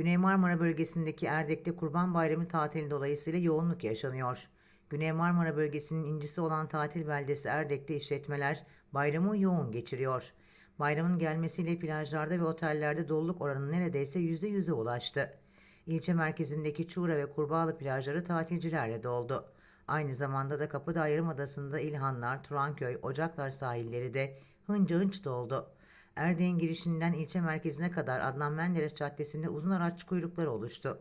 Güney Marmara bölgesindeki Erdek'te Kurban Bayramı tatili dolayısıyla yoğunluk yaşanıyor. Güney Marmara bölgesinin incisi olan tatil beldesi Erdek'te işletmeler bayramı yoğun geçiriyor. Bayramın gelmesiyle plajlarda ve otellerde doluluk oranı neredeyse %100'e ulaştı. İlçe merkezindeki Çuğra ve Kurbağalı plajları tatilcilerle doldu. Aynı zamanda da Kapıdağ Yarımadası'nda İlhanlar, Turanköy, Ocaklar sahilleri de hınca hınç doldu. Erdek'in girişinden ilçe merkezine kadar Adnan Menderes Caddesi'nde uzun araç kuyrukları oluştu.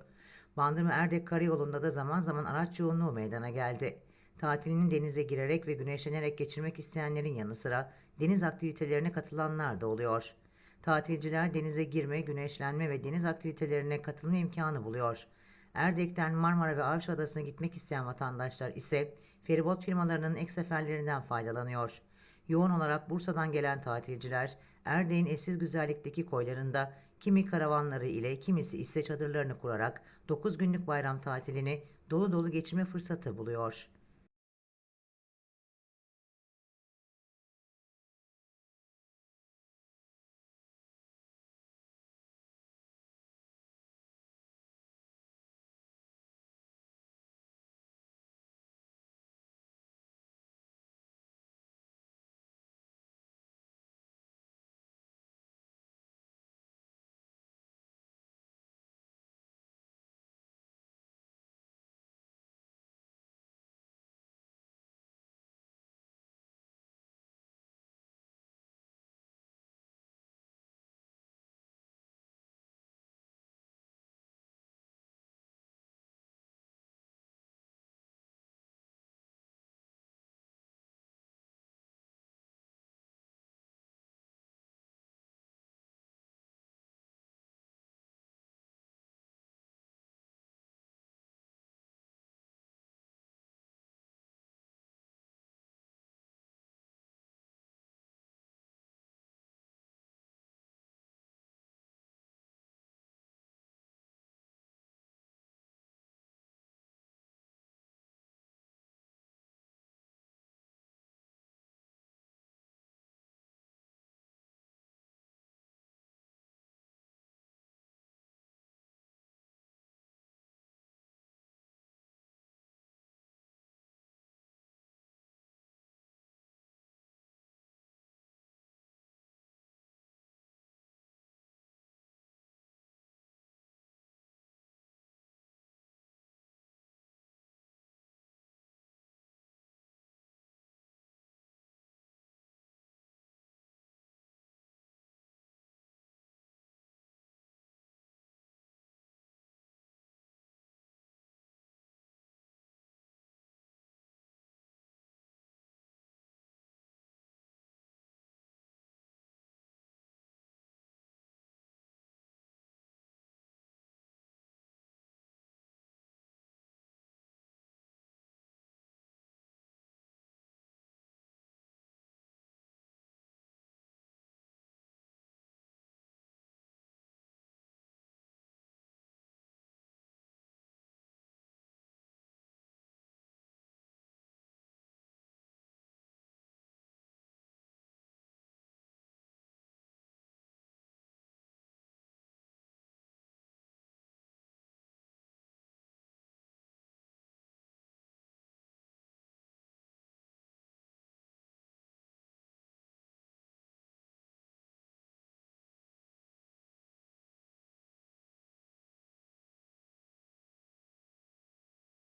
Bandırma Erdek Karayolu'nda da zaman zaman araç yoğunluğu meydana geldi. Tatilini denize girerek ve güneşlenerek geçirmek isteyenlerin yanı sıra deniz aktivitelerine katılanlar da oluyor. Tatilciler denize girme, güneşlenme ve deniz aktivitelerine katılma imkanı buluyor. Erdek'ten Marmara ve Avşa Adası'na gitmek isteyen vatandaşlar ise feribot firmalarının ek seferlerinden faydalanıyor. Yoğun olarak Bursa'dan gelen tatilciler Erdek'in eşsiz güzellikteki koylarında kimi karavanları ile kimisi ise çadırlarını kurarak 9 günlük bayram tatilini dolu dolu geçirme fırsatı buluyor.